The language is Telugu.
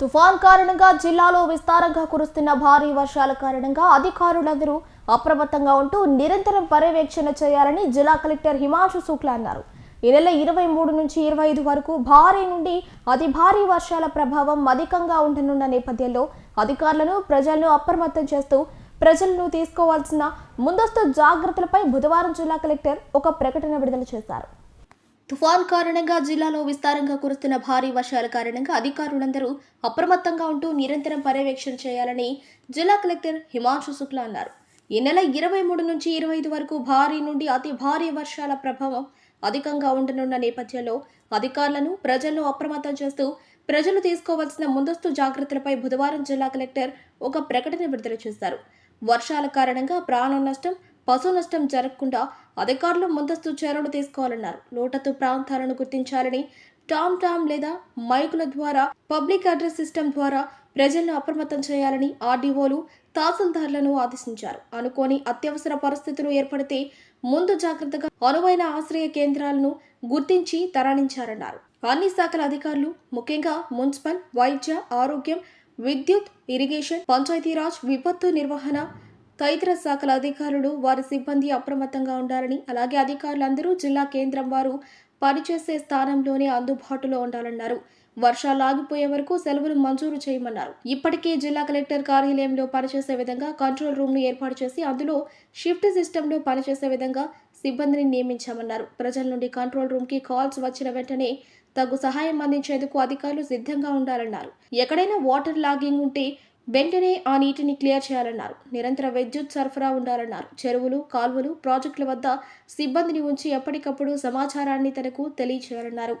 తుఫాన్ కారణంగా జిల్లాలో విస్తారంగా కురుస్తున్న భారీ వర్షాల కారణంగా అధికారులందరూ అప్రమత్తంగా ఉంటూ నిరంతరం పర్యవేక్షణ చేయాలని జిల్లా కలెక్టర్ హిమాంశు శుక్లా అన్నారు. ఈ నెల ఇరవై మూడు నుంచి ఇరవై ఐదు వరకు భారీ నుండి అతి భారీ వర్షాల ప్రభావం అధికంగా ఉండనున్న నేపథ్యంలో అధికారులను ప్రజలను అప్రమత్తం చేస్తూ ప్రజలను తీసుకోవాల్సిన ముందస్తు జాగ్రత్తలపై బుధవారం జిల్లా కలెక్టర్ ఒక ప్రకటన విడుదల చేశారు. తుఫాన్ కారణంగా జిల్లాలో విస్తారంగా కురుస్తున్న భారీ వర్షాల కారణంగా అధికారులందరూ అప్రమత్తంగా ఉంటూ నిరంతరం పర్యవేక్షణ చేయాలని జిల్లా కలెక్టర్ హిమాంశు శుక్లా అన్నారు. ఈ నెల ఇరవై మూడు నుంచి ఇరవై ఐదు వరకు భారీ నుండి అతి భారీ వర్షాల ప్రభావం అధికంగా ఉండనున్న నేపథ్యంలో అధికారులను ప్రజలను అప్రమత్తం చేస్తూ ప్రజలు తీసుకోవాల్సిన ముందస్తు జాగ్రత్తలపై బుధవారం జిల్లా కలెక్టర్ ఒక ప్రకటన విడుదల చేశారు. వర్షాల కారణంగా ప్రాణ నష్టం పశు నష్టం జరగకుండా అధికారులు ముందస్తు చర్యలు తీసుకోవాలన్నారు. లోటత్తు ప్రాంతాలను గుర్తించాలని టామ్ టామ్ లేదా మైకుల ద్వారా పబ్లిక్ అడ్రస్ సిస్టమ్ ద్వారా ప్రజలను అప్రమత్తం చేయాలని ఆర్డీఓలు తహసీల్దార్లను ఆదేశించారు. అనుకోని అత్యవసర పరిస్థితులు ఏర్పడితే ముందు జాగ్రత్తగా అనువైన ఆశ్రయ కేంద్రాలను గుర్తించి తరలించారన్నారు. అన్ని శాఖల అధికారులు ముఖ్యంగా మున్సిపల్ వైద్య ఆరోగ్యం విద్యుత్ ఇరిగేషన్ పంచాయతీరాజ్ విపత్తు నిర్వహణ తదితర శాఖల అధికారులు వారి సిబ్బంది అప్రమత్తంగా ఉండాలని అలాగే అధికారులందరూ జిల్లా కేంద్రం వారు పనిచేసే స్థానంలోనే అందుబాటులో ఉండాలన్నారు. వర్షాలు ఆగిపోయే వరకు సెలవులు మంజూరు చేయమన్నారు. ఇప్పటికే జిల్లా కలెక్టర్ కార్యాలయంలో పనిచేసే విధంగా కంట్రోల్ రూమ్ను ఏర్పాటు చేసి అందులో షిఫ్ట్ సిస్టంలో పనిచేసే విధంగా సిబ్బందిని నియమించామన్నారు. ప్రజల నుండి కంట్రోల్ రూమ్కి కాల్స్ వచ్చిన వెంటనే తగు సహాయం అందించేందుకు అధికారులు సిద్ధంగా ఉండాలన్నారు. ఎక్కడైనా వాటర్ లాగింగ్ ఉంటే వెంటనే ఆ నీటిని క్లియర్ చేయాలన్నారు. నిరంతర విద్యుత్ సరఫరా ఉండాలన్నారు. చెరువులు కాల్వలు ప్రాజెక్టుల వద్ద సిబ్బందిని ఉంచి ఎప్పటికప్పుడు సమాచారాన్ని తనకు తెలియచేయాలన్నారు.